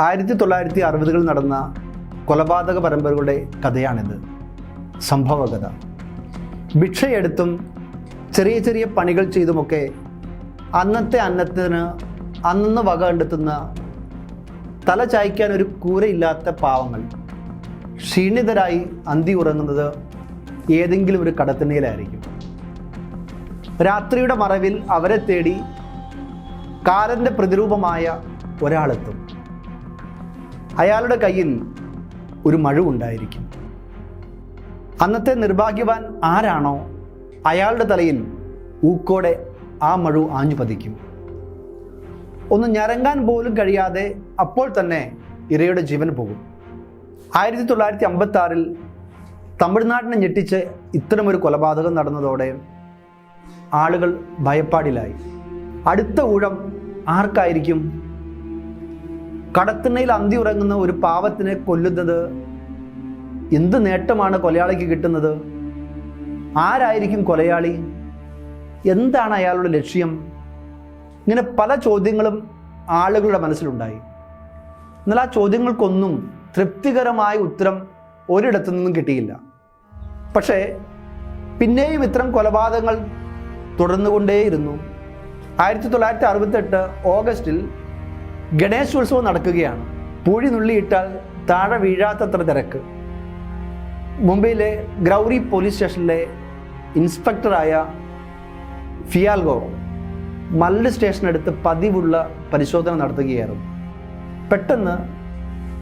ആയിരത്തി തൊള്ളായിരത്തി അറുപതുകളിൽ നടന്ന കൊലപാതക പരമ്പരകളുടെ കഥയാണിത്. സംഭവകഥ. ഭിക്ഷയെടുത്തും ചെറിയ ചെറിയ പണികൾ ചെയ്തുമൊക്കെ അന്നത്തെ അന്നത്തിന് അന്നന്ന് വക കണ്ടെത്തുന്ന തല ചായ്ക്കാൻ ഒരു കൂരയില്ലാത്ത പാവങ്ങൾ. ക്ഷീണിതരായി അന്തി ഉറങ്ങുന്നത് ഏതെങ്കിലും ഒരു കടത്തിണ്ണയിലായിരിക്കും. രാത്രിയുടെ മറവിൽ അവരെ തേടി കാലന്റെ പ്രതിരൂപമായ ഒരാളെത്തും. അയാളുടെ കയ്യിൽ ഒരു മഴുവുണ്ടായിരിക്കും. അന്നത്തെ നിർഭാഗ്യവാൻ ആരാണോ അയാളുടെ തലയിൽ ഊക്കോടെ ആ മഴു ആഞ്ഞു പതിക്കും. ഒന്ന് ഞരങ്ങാൻ പോലും കഴിയാതെ അപ്പോൾ തന്നെ ഇരയുടെ ജീവൻ പോകും. ആയിരത്തി തൊള്ളായിരത്തി അമ്പത്തി ആറിൽ തമിഴ്നാടിനെ ഞെട്ടിച്ച് ഇത്തരമൊരു കൊലപാതകം നടന്നതോടെ ആളുകൾ ഭയപ്പാടിലായി. അടുത്ത ഊഴം ആർക്കായിരിക്കും കടത്തിണ്ണയിൽ അന്തി ഉറങ്ങുന്ന ഒരു പാവത്തിനെ കൊല്ലുന്നത് എന്ത് നേട്ടമാണ് കൊലയാളിക്ക് കിട്ടുന്നത്? ആരായിരിക്കും കൊലയാളി? എന്താണ് അയാളുടെ ലക്ഷ്യം? ഇങ്ങനെ പല ചോദ്യങ്ങളും ആളുകളുടെ മനസ്സിലുണ്ടായി. എന്നാൽ ആ ചോദ്യങ്ങൾക്കൊന്നും തൃപ്തികരമായ ഉത്തരം ഒരിടത്തു നിന്നും കിട്ടിയില്ല. പക്ഷേ പിന്നെയും ഇത്തരം കൊലപാതകങ്ങൾ തുടർന്നുകൊണ്ടേയിരുന്നു. ആയിരത്തി തൊള്ളായിരത്തി അറുപത്തെട്ട് ഓഗസ്റ്റിൽ ഗണേശോത്സവം നടക്കുകയാണ്. പൂഴി നുള്ളിയിട്ടാൽ താഴെ വീഴാത്തത്ര തിരക്ക്. മുംബൈയിലെ ഗ്രൗറി പോലീസ് സ്റ്റേഷനിലെ ഇൻസ്പെക്ടറായ ഫിയാൽഗോ മല്ല് സ്റ്റേഷനടുത്ത് പതിവുള്ള പരിശോധന നടത്തുകയായിരുന്നു. പെട്ടെന്ന്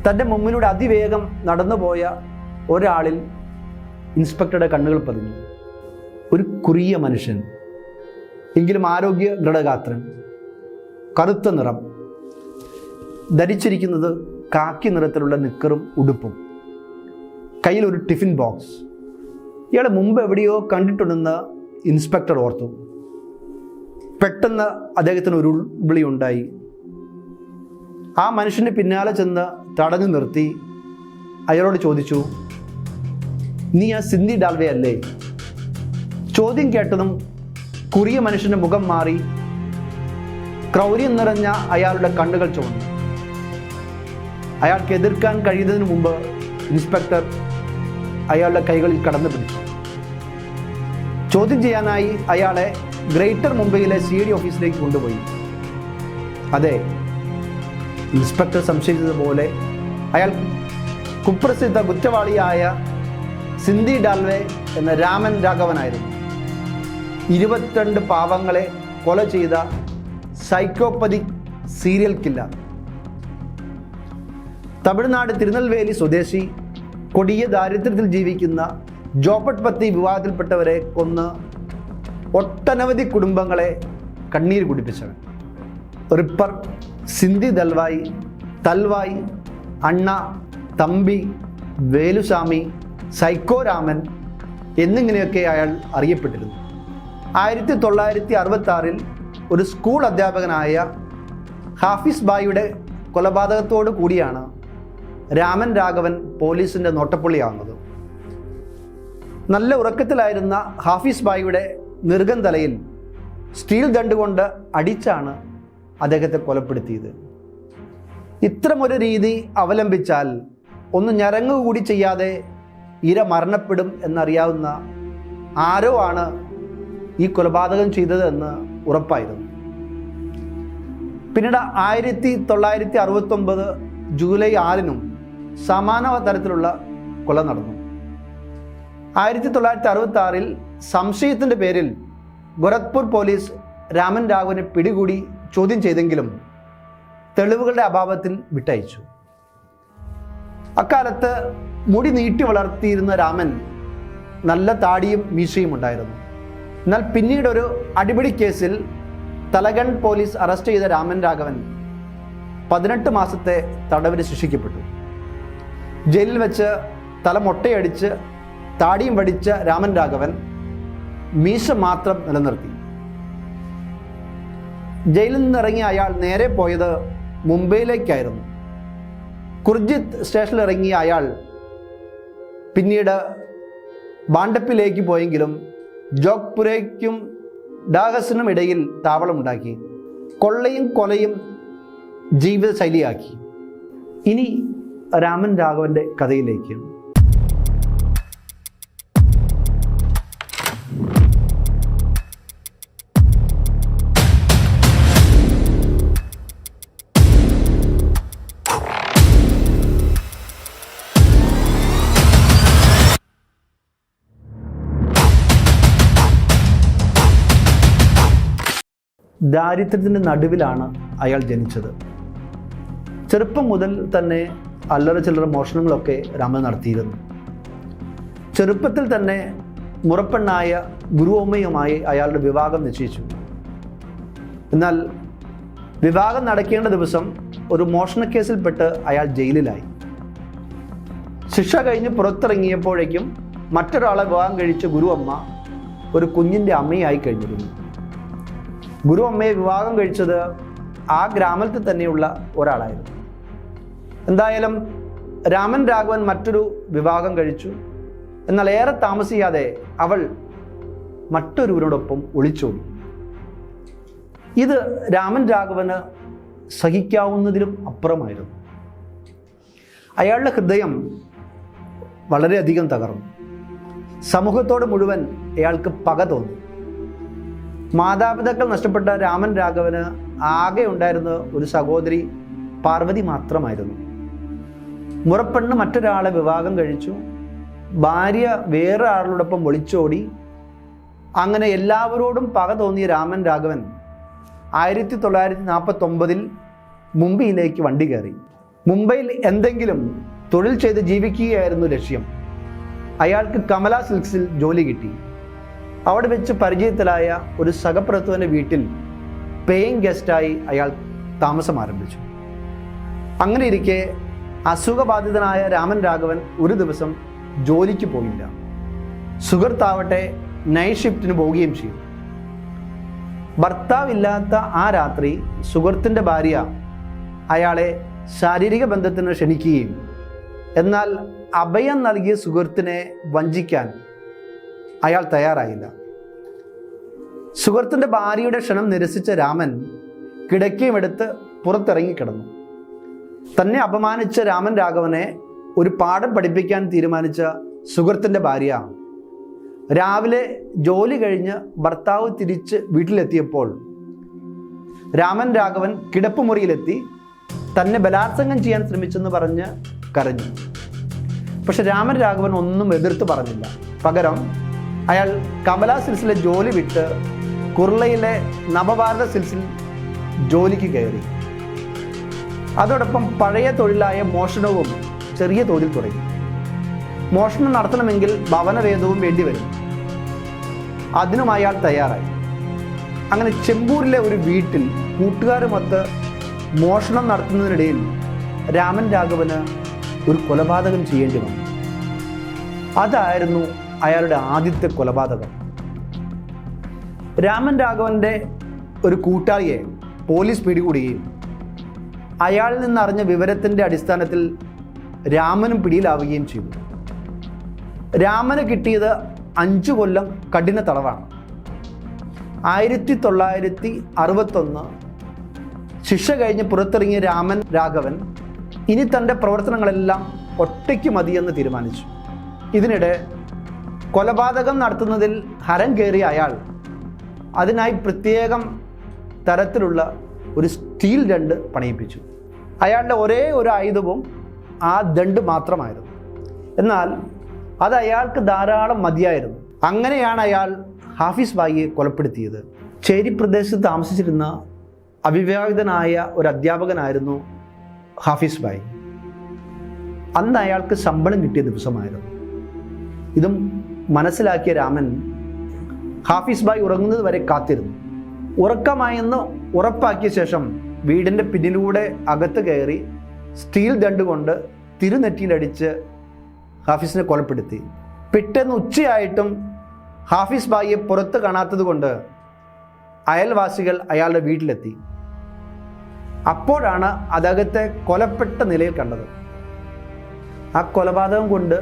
തന്റെ മുമ്പിലൂടെ അതിവേഗം നടന്നുപോയ ഒരാളിൽ ഇൻസ്പെക്ടറുടെ കണ്ണുകൾ പതിഞ്ഞു. ഒരു കുറിയ മനുഷ്യൻ എങ്കിലും ആരോഗ്യ ദൃഢഗാത്രൻ കറുത്ത നിറം ധരിച്ചിരിക്കുന്നത് കാക്കി നിറത്തിലുള്ള നിക്കറും ഉടുപ്പും. കയ്യിൽ ഒരു ടിഫിൻ ബോക്സ്. ഇയാളെ മുമ്പ് എവിടെയോ കണ്ടിട്ടുണ്ടെന്ന് ഇൻസ്പെക്ടർ ഓർത്തു. പെട്ടെന്ന് അദ്ദേഹത്തിന് ഒരു ഉൾവിളി ഉണ്ടായി. ആ മനുഷ്യന് പിന്നാലെ ചെന്ന് തടഞ്ഞു നിർത്തി. അയാളോട് ചോദിച്ചു നീ ആ സിന്ധി ഡാൽവേ അല്ലേ? ചോദ്യം കേട്ടതും കുറിയ മനുഷ്യന്റെ മുഖം മാറി. ക്രൗര്യം നിറഞ്ഞ അയാളുടെ കണ്ണുകൾ ചുവന്നു അയാൾക്ക് എതിർക്കാൻ കഴിയുന്നതിന് മുമ്പ് ഇൻസ്പെക്ടർ അയാളുടെ കൈകളിൽ കടന്നു പിടിച്ചു. ചോദ്യം ചെയ്യാനായി അയാളെ ഗ്രേറ്റർ മുംബൈയിലെ സി ഡി ഓഫീസിലേക്ക് കൊണ്ടുപോയി. അതെ ഇൻസ്പെക്ടർ സംശയിച്ചതുപോലെ അയാൾ കുപ്രസിദ്ധ കുറ്റവാളിയായ സിന്ധി ഡാൽവെ എന്ന രാമൻ രാഘവനായിരുന്നു. ഇരുപത്തിരണ്ട് പാവങ്ങളെ കൊല ചെയ്ത psychopathy serial killer Tamil Nadu Tirunelveli സ്വദേശി കൊടിയ ദാരിദ്ര്യത്തിൽ ജീവിക്കുന്ന ജോപ്പട്ട് പത്തി വിവാഹത്തിൽപ്പെട്ടവരെ കൊന്ന് ഒട്ടനവധി കുടുംബങ്ങളെ കണ്ണീർ കുടിപ്പിച്ചവൻ. റിപ്പർ സിന്ധി ദൽവായി തൽവായി അണ്ണ തമ്പി വേലുസ്വാമി സൈക്കോ രാമൻ എന്നിങ്ങനെയൊക്കെ അയാൾ അറിയപ്പെട്ടിരുന്നു. ആയിരത്തി തൊള്ളായിരത്തി അറുപത്തി ഒരു സ്കൂൾ അധ്യാപകനായ ഹാഫിസ് ബായിയുടെ കൊലപാതകത്തോടു കൂടിയാണ് രാമൻ രാഘവൻ പോലീസിന്റെ നോട്ടപ്പുള്ളിയാവുന്നത്. നല്ല ഉറക്കത്തിലായിരുന്ന ഹാഫീസ് ബായിയുടെ നിർഗം തലയിൽ സ്റ്റീൽ ദണ്ട് കൊണ്ട് അടിച്ചാണ് അദ്ദേഹത്തെ കൊലപ്പെടുത്തിയത്. ഇത്തരമൊരു രീതി അവലംബിച്ചാൽ ഒന്ന് ഞരങ്ങുകൂടി ചെയ്യാതെ ഇര മരണപ്പെടും എന്നറിയാവുന്ന ആരോ ആണ് ഈ കൊലപാതകം ചെയ്തതെന്ന് ഉറപ്പായിരുന്നു. പിന്നീട് ആയിരത്തി തൊള്ളായിരത്തി അറുപത്തൊമ്പത് ജൂലൈ ആറിനും സമാന തരത്തിലുള്ള കൊല നടന്നു. ആയിരത്തി തൊള്ളായിരത്തി അറുപത്തി ആറിൽ സംശയത്തിന്റെ പേരിൽ ഗോരഖ്പൂർ പോലീസ് രാമൻ രാഘവനെ പിടികൂടി ചോദ്യം ചെയ്തെങ്കിലും തെളിവുകളുടെ അഭാവത്തിൽ വിട്ടയച്ചു. അക്കാലത്ത് മുടി നീട്ടി വളർത്തിയിരുന്ന രാമൻ നല്ല താടിയും മീശയും ഉണ്ടായിരുന്നു. എന്നാൽ പിന്നീട് ഒരു അടിപിടി കേസിൽ തലകൺ പോലീസ് അറസ്റ്റ് ചെയ്ത രാമൻ രാഘവൻ പതിനെട്ട് മാസത്തെ തടവിന് ശിക്ഷിക്കപ്പെട്ടു. ജയിലിൽ വെച്ച് തല മൊട്ടയടിച്ച് താടിയും വടിച്ച രാമൻ രാഘവൻ മീശ മാത്രം നിലനിർത്തി. ജയിലിൽ നിന്നിറങ്ങിയ അയാൾ നേരെ പോയത് മുംബൈയിലേക്കായിരുന്നു. കുർജിത്ത് സ്റ്റേഷനിൽ ഇറങ്ങിയ അയാൾ പിന്നീട് ബാണ്ടപ്പിലേക്ക് പോയെങ്കിലും ജോഗ്പുരയ്ക്കും ഡാഗസിനും ഇടയിൽ താവളമുണ്ടാക്കി. കൊള്ളയും കൊലയും ജീവിതശൈലിയാക്കി. ഇനി രാമൻ രാഘവന്റെ കഥയിലേക്ക്. ദാരിദ്ര്യത്തിന്റെ നടുവിലാണ് അയാൾ ജനിച്ചത്. ചെറുപ്പം മുതൽ തന്നെ അല്ലറ ചില്ലറ മോഷണങ്ങളൊക്കെ രാമൻ നടത്തിയിരുന്നു. ചെറുപ്പത്തിൽ തന്നെ മുറപ്പെണ്ണായ ഗുരുവമ്മയുമായി അയാളുടെ വിവാഹം നിശ്ചയിച്ചു. എന്നാൽ വിവാഹം നടക്കേണ്ട ദിവസം ഒരു മോഷണ മോഷണക്കേസിൽപ്പെട്ട് അയാൾ ജയിലിലായി. ശിക്ഷ കഴിഞ്ഞ് പുറത്തിറങ്ങിയപ്പോഴേക്കും മറ്റൊരാളെ വിവാഹം കഴിച്ച ഗുരുവമ്മ ഒരു കുഞ്ഞിന്റെ അമ്മയായി കഴിഞ്ഞിരുന്നു. ഗുരുവമ്മയെ വിവാഹം കഴിച്ചത് ആ ഗ്രാമത്തിൽ തന്നെയുള്ള ഒരാളായിരുന്നു. എന്തായാലും രാമൻ രാഘവൻ മറ്റൊരു വിവാഹം കഴിച്ചു. എന്നാൽ ഏറെ താമസിയാതെ അവൾ മറ്റൊരുവരോടൊപ്പം ഒളിച്ചോടി. ഇത് രാമൻ രാഘവന് സഹിക്കാവുന്നതിലും അപ്പുറമായിരുന്നു. അയാളുടെ ഹൃദയം വളരെയധികം തകർന്നു. സമൂഹത്തോട് മുഴുവൻ അയാൾക്ക് പക തോന്നി. മാതാപിതാക്കൾ നഷ്ടപ്പെട്ട രാമൻ രാഘവന് ആകെ ഉണ്ടായിരുന്ന ഒരു സഹോദരി പാർവതി മാത്രമായിരുന്നു. മുറപ്പെണ്ണ് മറ്റൊരാളെ വിവാഹം കഴിച്ചു. ഭാര്യ വേറെ ആളോടൊപ്പം ഒളിച്ചോടി. അങ്ങനെ എല്ലാവരോടും പക തോന്നിയ രാമൻ രാഘവൻ ആയിരത്തി തൊള്ളായിരത്തി നാൽപ്പത്തി ഒമ്പതിൽ മുംബൈയിലേക്ക് വണ്ടി കയറി. മുംബൈയിൽ എന്തെങ്കിലും തൊഴിൽ ചെയ്ത് ജീവിക്കുകയായിരുന്നു ലക്ഷ്യം. അയാൾക്ക് കമല സിൽക്സിൽ ജോലി കിട്ടി. അവിടെ വെച്ച് പരിചയത്തിലായ ഒരു സഹപ്രവർത്തകന്റെ വീട്ടിൽ പേയിങ് ഗസ്റ്റായി അയാൾ താമസം ആരംഭിച്ചു അങ്ങനെ ഇരിക്കെ അസുഖബാധിതനായ രാമൻ രാഘവൻ ഒരു ദിവസം ജോലിക്ക് പോയില്ല. സുഹൃത്താവട്ടെ നൈറ്റ് ഷിഫ്റ്റിന് പോവുകയും ചെയ്തു. ഭർത്താവില്ലാത്ത ആ രാത്രി സുഹൃത്തിന്റെ ഭാര്യ അയാളെ ശാരീരിക ബന്ധത്തിന് ക്ഷണിക്കുകയും എന്നാൽ അഭയം നൽകിയ സുഹൃത്തിനെ വഞ്ചിക്കാൻ അയാൾ തയ്യാറായില്ല. സുഹൃത്തിന്റെ ഭാര്യയുടെ ക്ഷണം നിരസിച്ച രാമൻ കിടക്കയും എടുത്ത് പുറത്തിറങ്ങി കിടന്നു തന്നെ അപമാനിച്ച രാമൻ രാഘവനെ ഒരു പാഠം പഠിപ്പിക്കാൻ തീരുമാനിച്ച സുഹൃത്തിന്റെ ഭാര്യ. രാവിലെ ജോലി കഴിഞ്ഞ് ഭർത്താവ് തിരിച്ച് വീട്ടിലെത്തിയപ്പോൾ രാമൻ രാഘവൻ കിടപ്പുമുറിയിലെത്തി തന്നെ ബലാത്സംഗം ചെയ്യാൻ ശ്രമിച്ചെന്ന് പറഞ്ഞ് കരഞ്ഞു. പക്ഷെ രാമൻ രാഘവൻ ഒന്നും എതിർത്ത് പറഞ്ഞില്ല. പകരം അയാൾ കമല സിൽസിലെ ജോലി വിട്ട് കുർളയിലെ നവഭാരത സിൽസിൽ ജോലിക്ക് കയറി. അതോടൊപ്പം പഴയ തൊഴിലായ മോഷണവും ചെറിയ തോതിൽ തുടങ്ങി മോഷണം നടത്തണമെങ്കിൽ ഭവനവേദവും വേണ്ടിവരും അതിനും അയാൾ തയ്യാറായി. അങ്ങനെ ചെമ്പൂരിലെ ഒരു വീട്ടിൽ കൂട്ടുകാരുമൊത്ത് മോഷണം നടത്തുന്നതിനിടയിൽ രാമൻ രാഘവന് ഒരു കൊലപാതകം ചെയ്യേണ്ടി വന്നു. അതായിരുന്നു അയാളുടെ ആദ്യത്തെ കൊലപാതകം. രാമൻ രാഘവന്റെ ഒരു കൂട്ടാളിയെ പോലീസ് പിടികൂടുകയും അയാളിൽ നിന്നറിഞ്ഞ വിവരത്തിന്റെ അടിസ്ഥാനത്തിൽ രാമനും പിടിയിലാവുകയും ചെയ്തു. രാമന് കിട്ടിയത് അഞ്ചു കൊല്ലം കഠിന തടവാണ്. ആയിരത്തി തൊള്ളായിരത്തി അറുപത്തൊന്ന് ശിക്ഷ കഴിഞ്ഞ് പുറത്തിറങ്ങിയ രാമൻ രാഘവൻ ഇനി തന്റെ പ്രവർത്തനങ്ങളെല്ലാം ഒറ്റയ്ക്ക് മതിയെന്ന് തീരുമാനിച്ചു. ഇതിനിടെ കൊലപാതകം നടത്തുന്നതിൽ ഹരം കയറിയ അയാൾ അതിനായി പ്രത്യേകം തരത്തിലുള്ള ഒരു സ്റ്റീൽ ദണ്ട് പണിയിപ്പിച്ചു. അയാളുടെ ഒരേ ഒരു ആയുധവും ആ ദണ്ട് മാത്രമായിരുന്നു. എന്നാൽ അത് അയാൾക്ക് ധാരാളം മതിയായിരുന്നു. അങ്ങനെയാണ് അയാൾ ഹാഫിസ് ബായിയെ കൊലപ്പെടുത്തിയത്. ചേരി പ്രദേശത്ത് താമസിച്ചിരുന്ന അവിവാഹിതനായ ഒരു അധ്യാപകനായിരുന്നു ഹാഫിസ് ബായി. അന്ന് അയാൾക്ക് ശമ്പളം കിട്ടിയ ദിവസമായിരുന്നു. ഇതും മനസ്സിലാക്കിയ രാമൻ ഹാഫിസ് ബായി ഉറങ്ങുന്നത് വരെ കാത്തിരുന്നു. ഉറക്കമായെന്ന് ഉറപ്പാക്കിയ ശേഷം വീടിന്റെ പിന്നിലൂടെ അകത്ത് കയറി സ്റ്റീൽ ദണ്ട് കൊണ്ട് തിരുനെറ്റിയിലടിച്ച് ഹാഫീസിനെ കൊലപ്പെടുത്തി. പിറ്റേന്ന് ഉച്ചയായിട്ടും ഹാഫീസ് ബായിയെ പുറത്ത് കാണാത്തത് കൊണ്ട് അയൽവാസികൾ അയാളുടെ വീട്ടിലെത്തി. അപ്പോഴാണ് അതകത്തെ കൊലപ്പെട്ട നിലയിൽ കണ്ടത്. ആ കൊലപാതകം കൊണ്ട്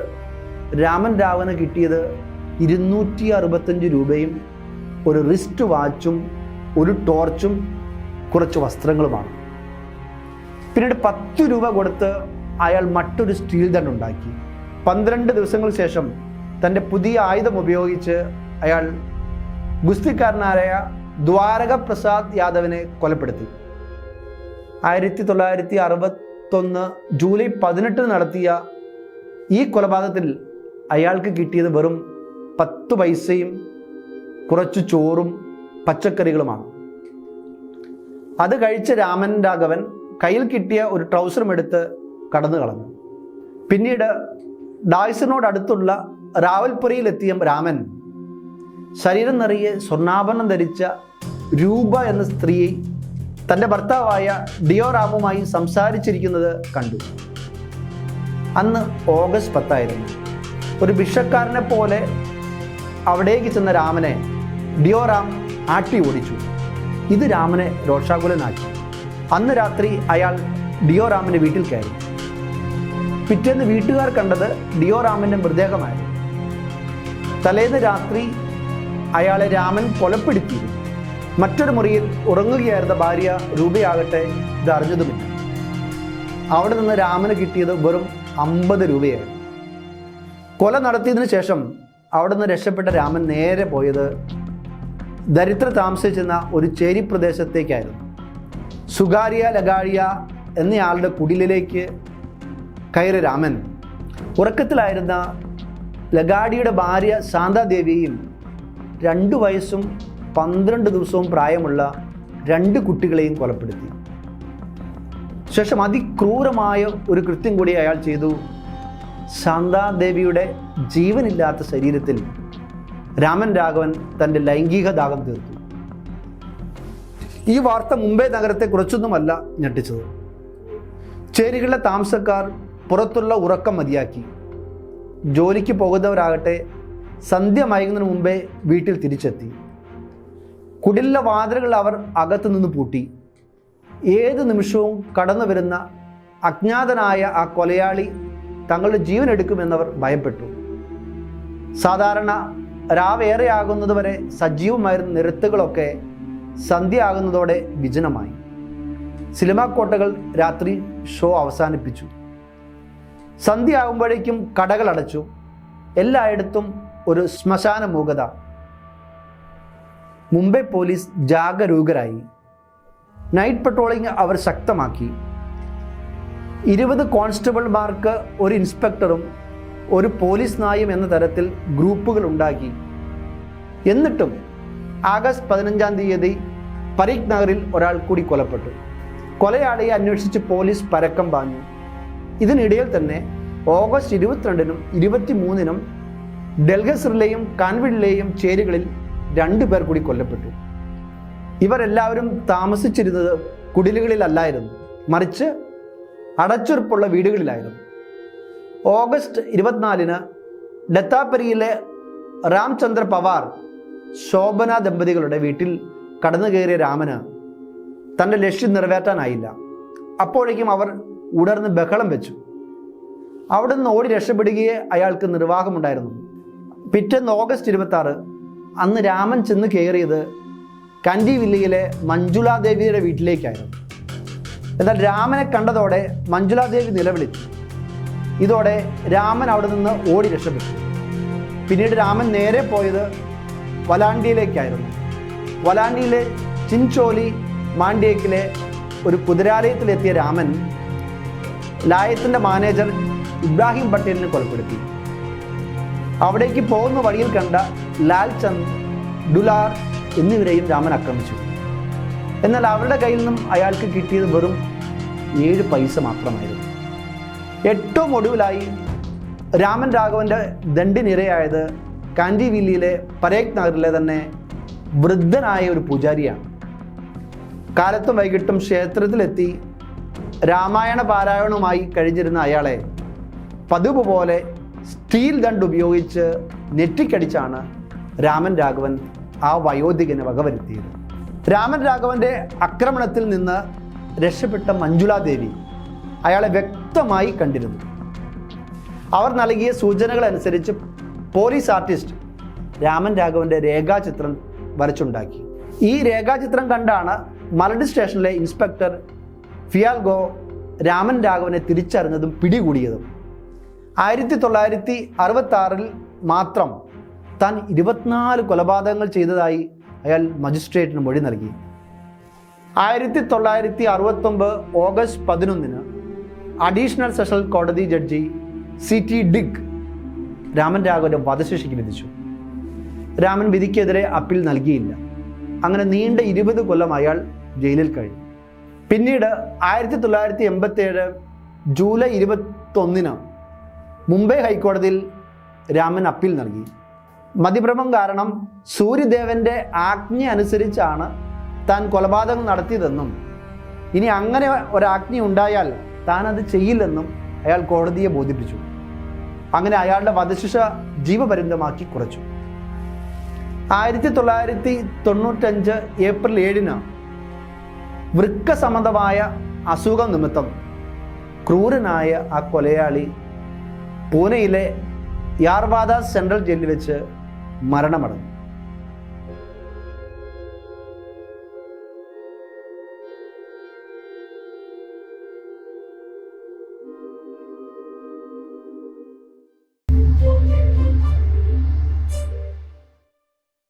രാമൻ രാവന് കിട്ടിയത് ഇരുന്നൂറ്റി അറുപത്തഞ്ച് രൂപയും ഒരു റിസ്റ്റ് വാച്ചും ഒരു ടോർച്ചും കുറച്ച് വസ്ത്രങ്ങളുമാണ്. പിന്നീട് പത്ത് രൂപ കൊടുത്ത് അയാൾ മറ്റൊരു സ്റ്റീൽ ദണ്ട് ഉണ്ടാക്കി. പന്ത്രണ്ട് ദിവസങ്ങൾക്ക് ശേഷം തന്റെ പുതിയ ആയുധം ഉപയോഗിച്ച് അയാൾ ഗുസ്തിക്കാരനായ ദ്വാരക പ്രസാദ് യാദവിനെ കൊലപ്പെടുത്തി. ആയിരത്തി തൊള്ളായിരത്തി അറുപത്തൊന്ന് ജൂലൈ പതിനെട്ടിന് നടത്തിയ ഈ കൊലപാതകത്തിൽ അയാൾക്ക് കിട്ടിയത് വെറും പത്ത് പൈസയും കുറച്ച് ചോറും പച്ചക്കറികളുമാണ്. അത് കഴിച്ച രാമൻ രാഘവൻ കയ്യിൽ കിട്ടിയ ഒരു ട്രൗസറും എടുത്ത് കടന്നു കളഞ്ഞു. പിന്നീട് ഡായ്സിനോടടുത്തുള്ള റാവൽപുരയിലെത്തിയ രാമൻ ശരീരം നിറയെ സ്വർണാഭരണം ധരിച്ച രൂപ എന്ന സ്ത്രീയെ തന്റെ ഭർത്താവായ ഡിയോ റാമുമായി സംസാരിച്ചിരിക്കുന്നത് കണ്ടു. അന്ന് ഓഗസ്റ്റ് പത്തായിരുന്നു. ഒരു ഭിക്ഷക്കാരനെ പോലെ അവിടേക്ക് ചെന്ന രാമനെ ഡിയോ റാം ആട്ടി ഓടിച്ചു ഇത് രാമനെ രോഷാകുലനാക്കി. അന്ന് രാത്രി അയാൾ ഡിയോ രാമന്റെ വീട്ടിൽ കയറി. പിറ്റേന്ന് വീട്ടുകാർ കണ്ടത് ഡിയോ രാമന്റെ മൃതദേഹമായിരുന്നു. തലേന്ന് രാത്രി അയാളെ രാമൻ കൊലപ്പെടുത്തി മറ്റൊരു മുറിയിൽ ഉറങ്ങുകയായിരുന്ന ഭാര്യ രൂപയാകട്ടെ ഇത് അറിഞ്ഞതുമില്ല. അവിടെ നിന്ന് രാമന് കിട്ടിയത് വെറും അമ്പത് രൂപയായിരുന്നു. കൊല നടത്തിയതിനു ശേഷം അവിടെ നിന്ന് രക്ഷപ്പെട്ട രാമൻ നേരെ പോയത് ദരിദ്ര താമസിച്ചിരുന്ന ഒരു ചേരി പ്രദേശത്തേക്കായിരുന്നു. സുഗാരിയ ലഗാഴിയ എന്നയാളുടെ കുടിലിലേക്ക് കയറി രാമൻ. ഉറക്കത്തിലായിരുന്ന ലഗാഡിയുടെ ഭാര്യ ശാന്താദേവിയും രണ്ട് വയസ്സും പന്ത്രണ്ട് ദിവസവും പ്രായമുള്ള രണ്ട് കുട്ടികളെയും കൊലപ്പെടുത്തി. ശേഷം അതിക്രൂരമായ ഒരു കൃത്യം കൂടി അയാൾ ചെയ്തു. ശാന്താദേവിയുടെ ജീവനില്ലാത്ത ശരീരത്തിൽ രാമൻ രാഘവൻ തന്റെ ലൈംഗിക ദാഹം തീർത്തു. ഈ വാർത്ത മുംബൈ നഗരത്തെ കുറച്ചൊന്നുമല്ല ഞെട്ടിച്ചത്. ചേരികളിലെ താമസക്കാർ പുറത്തുള്ള ഉറക്കം മതിയാക്കി. ജോലിക്ക് പോകുന്നവരാകട്ടെ സന്ധ്യ മയങ്ങുന്നതിന് മുമ്പേ വീട്ടിൽ തിരിച്ചെത്തി. കുടിലിലെ വാതിലുകൾ അവർ അകത്തു നിന്ന് പൂട്ടി. ഏത് നിമിഷവും കടന്നു വരുന്ന അജ്ഞാതനായ ആ കൊലയാളി തങ്ങളുടെ ജീവൻ എടുക്കുമെന്നവർ ഭയപ്പെട്ടു. സാധാരണ രാവേറെയാകുന്നത് വരെ സജീവമായിരുന്ന നിരത്തുകളൊക്കെ സന്ധ്യ ആകുന്നതോടെ വിജനമായി. സിനിമാ കോട്ടകൾ രാത്രി ഷോ അവസാനിപ്പിച്ചു. സന്ധ്യ ആകുമ്പോഴേക്കും കടകൾ അടച്ചു. എല്ലായിടത്തും ഒരു ശ്മശാന മൂകത. മുംബൈ പോലീസ് ജാഗരൂകരായി. നൈറ്റ് പട്രോളിംഗ് അവർ ശക്തമാക്കി. ഇരുപത് കോൺസ്റ്റബിൾമാർക്ക് ഒരു ഇൻസ്പെക്ടറും ഒരു പോലീസ് നായും എന്ന തരത്തിൽ ഗ്രൂപ്പുകൾ ഉണ്ടാക്കി. എന്നിട്ടും ആഗസ്റ്റ് പതിനഞ്ചാം തീയതി പരീഖ് നഗറിൽ ഒരാൾ കൂടി കൊലപ്പെട്ടു കൊലയാളിയെ അന്വേഷിച്ച് പോലീസ് പരക്കം പാഞ്ഞു. ഇതിനിടയിൽ തന്നെ ഓഗസ്റ്റ് ഇരുപത്തിരണ്ടിനും ഇരുപത്തിമൂന്നിനും ഡൽഹസറിലെയും കാൻവിഡിലെയും ചേരികളിൽ രണ്ടു പേർ കൂടി കൊല്ലപ്പെട്ടു. ഇവരെല്ലാവരും താമസിച്ചിരുന്നത് കുടിലുകളിലല്ലായിരുന്നു. മറിച്ച് അടച്ചുറപ്പുള്ള വീടുകളിലായിരുന്നു. ഓഗസ്റ്റ് ഇരുപത്തിനാലിന് ഡത്താപ്പരിയിലെ രാംചന്ദ്ര പവാർ ശോഭന ദമ്പതികളുടെ വീട്ടിൽ കടന്നു കയറിയ രാമന് തന്റെ ലക്ഷ്യം നിറവേറ്റാനായില്ല. അപ്പോഴേക്കും അവർ ഉടർന്ന് ബഹളം വെച്ചു. അവിടെ നിന്ന് ഓടി രക്ഷപ്പെടുകയെ അയാൾക്ക് നിർവാഹമുണ്ടായിരുന്നു. പിറ്റേന്ന് ഓഗസ്റ്റ് ഇരുപത്തി അന്ന് രാമൻ ചെന്ന് കയറിയത് കൻഡി വില്ലയിലെ മഞ്ജുളാദേവിയുടെ വീട്ടിലേക്കായിരുന്നു. എന്നാൽ രാമനെ കണ്ടതോടെ മഞ്ജുളാദേവി നിലവിളിച്ചു. ഇതോടെ രാമൻ അവിടെ നിന്ന് ഓടി രക്ഷപ്പെട്ടു. പിന്നീട് രാമൻ നേരെ പോയത് വലാണ്ടിയിലേക്കായിരുന്നു. വലാണ്ടിയിലെ ചിൻചോലി മാണ്ഡ്യേക്കിലെ ഒരു കുതിരാലയത്തിലെത്തിയ രാമൻ ലായത്തിന്റെ മാനേജർ ഇബ്രാഹിം പട്ടേലിനെ കൊലപ്പെടുത്തി. അവിടേക്ക് പോകുന്ന വഴിയിൽ കണ്ട ലാൽ ചന്ദ് ഡുലാർ എന്നിവരെയും രാമൻ ആക്രമിച്ചു. എന്നാൽ അവരുടെ കയ്യിൽ നിന്നും അയാൾക്ക് കിട്ടിയത് വെറും ഏഴ് പൈസ മാത്രമായിരുന്നു. ഏറ്റവും ഒടുവിലായി രാമൻ രാഘവന്റെ ദണ്ഡിനിരയായത് കാഞ്ചിവില്ലിയിലെ പരേക് നഗറിലെ തന്നെ വൃദ്ധനായ ഒരു പൂജാരിയാണ്. കാലത്തും വൈകിട്ടും ക്ഷേത്രത്തിലെത്തി രാമായണ പാരായണവുമായി കഴിഞ്ഞിരുന്ന അയാളെ പതിവ് പോലെ സ്റ്റീൽ ദണ്ട് ഉപയോഗിച്ച് നെറ്റിക്കടിച്ചാണ് രാമൻ രാഘവൻ ആ വയോധികനെ വകവരുത്തിയത് രാമൻ രാഘവന്റെ ആക്രമണത്തിൽ നിന്ന് രക്ഷപ്പെട്ട മഞ്ജുളാദേവി അയാളെ വ്യക്തമായി കണ്ടിരുന്നു. അവർ നൽകിയ സൂചനകൾ അനുസരിച്ച് പോലീസ് ആർട്ടിസ്റ്റ് രാമൻ രാഘവന്റെ രേഖാചിത്രം വരച്ചുണ്ടാക്കി. ഈ രേഖാചിത്രം കണ്ടാണ് മലടി സ്റ്റേഷനിലെ ഇൻസ്പെക്ടർ ഫിയാൽഗോ രാമൻ രാഘവനെ തിരിച്ചറിഞ്ഞതും പിടികൂടിയതും. ആയിരത്തി തൊള്ളായിരത്തി അറുപത്തി ആറിൽ മാത്രം താൻ ഇരുപത്തിനാല് കൊലപാതകങ്ങൾ ചെയ്തതായി അയാൾ മജിസ്ട്രേറ്റിന് മൊഴി നൽകി. ആയിരത്തി തൊള്ളായിരത്തി അറുപത്തൊമ്പത് ഓഗസ്റ്റ് പതിനൊന്നിന് അഡീഷണൽ സെഷൽ കോടതി ജഡ്ജി സി ടി ഡിഗ് രാമൻ രാഘവന്റെ വധശിക്ഷയ്ക്ക് വിധിച്ചു. രാമൻ വിധിക്കെതിരെ അപ്പീൽ നൽകിയില്ല. അങ്ങനെ നീണ്ട ഇരുപത് കൊല്ലം അയാൾ ജയിലിൽ കഴിഞ്ഞു. പിന്നീട് ആയിരത്തി തൊള്ളായിരത്തി എൺപത്തി ഏഴ് ജൂലൈ ഇരുപത്തൊന്നിന് മുംബൈ ഹൈക്കോടതിയിൽ രാമൻ അപ്പീൽ നൽകി. മതിഭ്രമം കാരണം സൂര്യദേവന്റെ ആജ്ഞ അനുസരിച്ചാണ് താൻ കൊലപാതകം നടത്തിയതെന്നും ഇനി അങ്ങനെ ഒരാജ്ഞ ഉണ്ടായാൽ താൻ അത് ചെയ്യില്ലെന്നും അയാൾ കോടതിയെ ബോധിപ്പിച്ചു. അങ്ങനെ അയാളുടെ വധശിക്ഷ ജീവപര്യന്തമാക്കി കുറച്ചു. ആയിരത്തി തൊള്ളായിരത്തി തൊണ്ണൂറ്റഞ്ച് ഏപ്രിൽ ഏഴിന് വൃക്ക സംബന്ധമായ അസുഖം നിമിത്തം ക്രൂരനായ ആ കൊലയാളി പൂനെയിലെ യാർവാദ സെൻട്രൽ ജയിലിൽ വെച്ച് മരണമടഞ്ഞു.